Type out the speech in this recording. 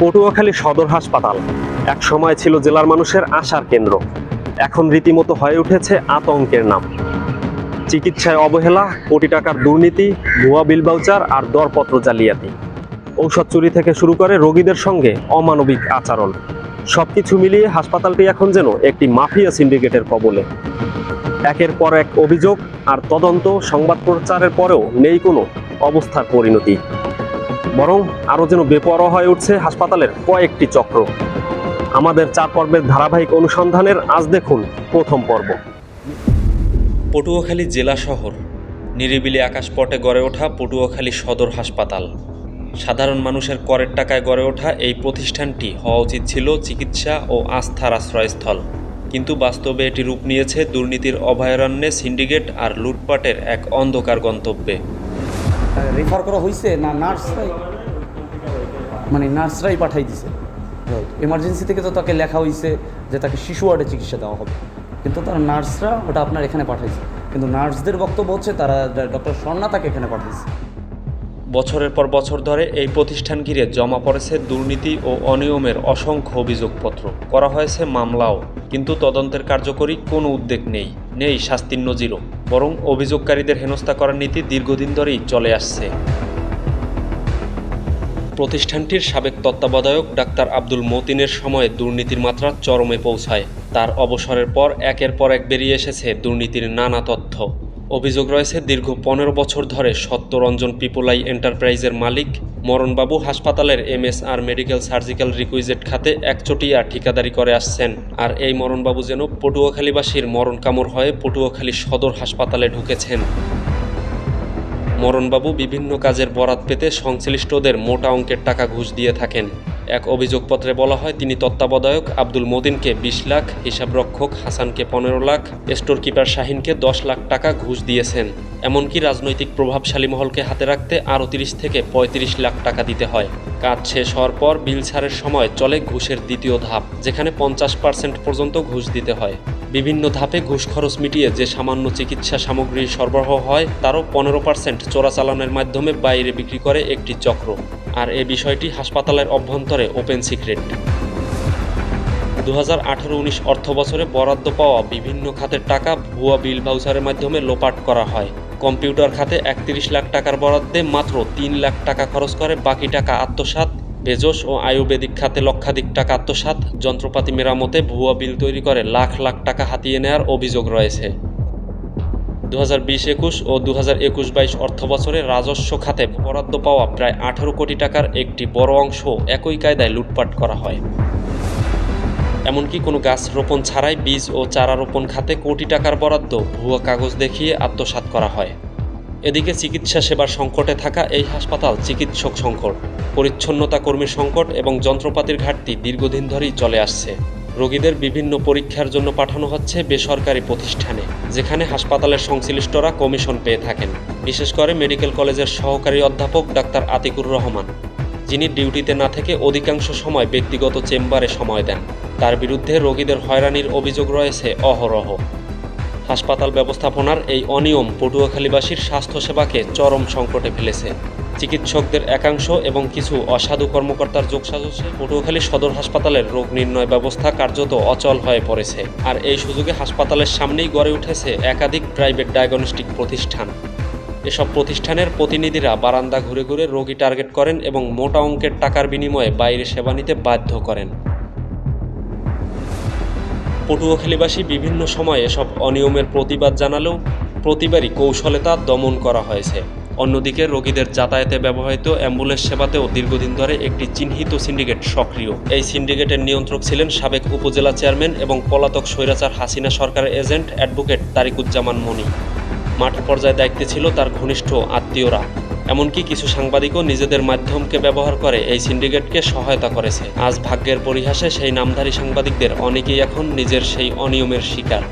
পটুয়াখালী সদর হাসপাতাল। এক সময় ছিল জেলার মানুষের আশার কেন্দ্র। এখন রীতিমতো হয়ে উঠেছে আতঙ্কের নাম। চিকিৎসায় অবহেলা, কোটি টাকার দুর্নীতি, ভুয়া বিল বাউচার আর দরপত্র জালিয়াতি। ঔষধ চুরি থেকে শুরু করে রোগীদের সঙ্গে অমানবিক আচরণ। সবকিছু মিলিয়ে হাসপাতালটি এখন যেন একটি মাফিয়া সিন্ডিকেটের কবলে। একের পর এক অভিযোগ আর তদন্ত, সংবাদ প্রচারের পরেও নেই কোনো অবস্থার পরিণতি। বরং আরও যেন বেপরোয়া হয়ে উঠছে হাসপাতালের কয়েকটি চক্র। আমাদের চার পর্বের ধারাবাহিক অনুসন্ধানের আজ দেখুন প্রথম পর্ব। পটুয়াখালী জেলা শহর। নিরিবিলি আকাশপটে গড়ে ওঠা পটুয়াখালী সদর হাসপাতাল। সাধারণ মানুষের করের টাকায় গড়ে ওঠা এই প্রতিষ্ঠানটি হওয়া উচিত ছিল চিকিৎসা ও আস্থার আশ্রয়স্থল। কিন্তু বাস্তবে এটি রূপ নিয়েছে দুর্নীতির অভয়ারণ্যে সিন্ডিকেট আর লুটপাটের এক অন্ধকার গন্তব্যে। রেফার করা হয়েছে না নার্সরাই? মানে নার্সরাই পাঠাই দিছে। এমার্জেন্সি থেকে তো তাকে লেখা হয়েছে যে তাকে শিশু ওয়ার্ডে চিকিৎসা দেওয়া হবে। কিন্তু তার নার্সরা ওটা আপনার এখানে পাঠাইছে। কিন্তু নার্সদের বক্তব্য হচ্ছে তারা ডক্টর স্বর্ণা তাকে এখানে পাঠাইছে। বছরের পর বছর ধরে এই প্রতিষ্ঠান ঘিরে জমা পড়েছে দুর্নীতি ও অনিয়মের অসংখ্য অভিযোগপত্র। করা হয়েছে মামলাও, কিন্তু তদন্তের কার্যকরী কোনো উদ্যোগ নেই নেই শাস্তির নজিরও। বরং অভিযোগকারীদের হেনস্থা করার নীতি দীর্ঘদিন ধরেই চলে আসছে। প্রতিষ্ঠানটির সাবেক তত্ত্বাবধায়ক ডাক্তার আব্দুল মতিনের সময়ে দুর্নীতির মাত্রা চরমে পৌঁছায়। তার অবসরের পর একের পর এক বেরিয়ে এসেছে দুর্নীতির নানা তথ্য। অভিযোগ রয়েছে, দীর্ঘ পনেরো বছর ধরে সত্যরঞ্জন পিপলাই এন্টারপ্রাইজের মালিক, মরণবাবু হাসপাতালের এমএসআর মেডিকেল সার্জিক্যাল রিকুইজেট খাতে একচটিয়া ঠিকাদারি করে আসছেন। আর এই মরণবাবু যেন পটুয়াখালীবাসীর মরণ কামড় হয়ে পটুয়াখালী সদর হাসপাতালে ঢুকেছেন। মরণবাবু বিভিন্ন কাজের বরাত পেতে সংশ্লিষ্টদের মোটা অঙ্কের টাকা ঘুষ দিয়ে থাকেন। এক অভিযোগপত্রে বলা হয়, তিনি তত্ত্বাবধায়ক আব্দুল মদিনকে বিশ লাখ, হিসাবরক্ষক হাসানকে পনেরো লাখ স্টোর কিপার শাহিনকে দশ লাখ টাকা ঘুষ দিয়েছেন। এমনকি রাজনৈতিক প্রভাবশালী মহলকে হাতে রাখতে আরও তিরিশ থেকে পঁয়ত্রিশ লাখ টাকা দিতে হয়। কাজ শেষ হওয়ার পর বিল ছাড়ের সময় চলে ঘুষের দ্বিতীয় ধাপ, যেখানে পঞ্চাশ পার্সেন্ট পর্যন্ত ঘুষ দিতে হয়। বিভিন্ন ধাপে ঘুষ খরচ মিটিয়ে যে সামান্য চিকিৎসা সামগ্রী সরবরাহ হয়, তারও পনেরো পার্সেন্ট চোরাচালানের মাধ্যমে বাইরে বিক্রি করে একটি চক্র। আর এ বিষয়টি হাসপাতালের অভ্যন্তরে ওপেন সিক্রেট দু হাজার আঠারো উনিশ অর্থ বছরে বরাদ্দ পাওয়া বিভিন্ন খাতের টাকা ভুয়া বিল ভাউচারের মাধ্যমে লোপাট করা হয়। কম্পিউটার খাতে একত্রিশ লাখ টাকার বরাদ্দে মাত্র তিন লাখ টাকা খরচ করে বাকি টাকা আত্মসাৎ। বেজস ও আয়ুর্বেদিক খাতে লক্ষাধিক টাকা আত্মসাৎ। যন্ত্রপাতি মেরামতে ভুয়া বিল তৈরি করে লাখ লাখ টাকা হাতিয়ে নেওয়ার অভিযোগ রয়েছে। দু হাজার বিশ একুশ ও দু হাজার একুশ বাইশ অর্থ রাজস্ব খাতে বরাদ্দ পাওয়া প্রায় আঠারো কোটি টাকার একটি বড় অংশ একই কায়দায় লুটপাট করা হয়। এমনকি কোনো গাছ রোপণ ছাড়াই বীজ ও চারা রোপণ খাতে কোটি টাকার বরাদ্দ ভুয়া কাগজ দেখিয়ে আত্মসাৎ করা হয়। এদিকে চিকিৎসা সেবার সংকটে থাকা এই হাসপাতাল চিকিৎসক সংকট, পরিচ্ছন্নতা কর্মীর সংকট এবং যন্ত্রপাতির ঘাটতি দীর্ঘদিন ধরেই চলে আসছে। রোগীদের বিভিন্ন পরীক্ষার জন্য পাঠানো হচ্ছে বেসরকারি প্রতিষ্ঠানে, যেখানে হাসপাতালের সংশ্লিষ্টরা কমিশন পেয়ে থাকেন। বিশেষ করে মেডিকেল কলেজের সহকারী অধ্যাপক ডাক্তার আতিকুর রহমান, যিনি ডিউটিতে না থেকে অধিকাংশ সময় ব্যক্তিগত চেম্বারে সময় দেন। তার বিরুদ্ধে রোগীদের হয়রানির অভিযোগ রয়েছে অহরহ। হাসপাতাল ব্যবস্থাপনার এই অনিয়ম পটুয়াখালীবাসীর স্বাস্থ্যসেবাকে চরম সংকটে ফেলেছে। চিকিৎসকদের একাংশ এবং কিছু অসাধু কর্মকর্তার যোগসাজশে পটুয়াখালী সদর হাসপাতালের রোগ নির্ণয় ব্যবস্থা কার্যত অচল হয়ে পড়েছে। আর এই সুযোগে হাসপাতালের সামনেই গড়ে উঠেছে একাধিক প্রাইভেট ডায়াগনস্টিক প্রতিষ্ঠান। এসব প্রতিষ্ঠানের প্রতিনিধিরা বারান্দা ঘুরে ঘুরে রোগী টার্গেট করেন এবং মোটা অঙ্কের টাকার বিনিময়ে বাইরে সেবা নিতে বাধ্য করেন। পটুয়াখালীবাসী বিভিন্ন সময়ে এসব অনিয়মের প্রতিবাদ জানালেও প্রতিবারই কৌশলে তা দমন করা হয়েছে। অন্যদিকে রোগীদের যাতায়াতে ব্যবহৃত অ্যাম্বুলেন্স সেবাতেও দীর্ঘদিন ধরে একটি চিহ্নিত সিন্ডিকেট সক্রিয়। এই সিন্ডিকেটের নিয়ন্ত্রক ছিলেন সাবেক উপজেলা চেয়ারম্যান এবং পলাতক স্বৈরাচার হাসিনা সরকারের এজেন্ট অ্যাডভোকেট তারিকুজ্জামান মনি। মাঠ পর্যায়ে দায়িত্বে ছিল তার ঘনিষ্ঠ আত্মীয়রা। এমনকি কিছু সাংবাদিকও নিজেদের মাধ্যমকে ব্যবহার করে এই সিন্ডিকেটকে সহায়তা করেছে। আজ ভাগ্যের পরিহাসে সেই নামধারী সাংবাদিকদের অনেকেই এখন নিজের সেই অনিয়মের শিকার।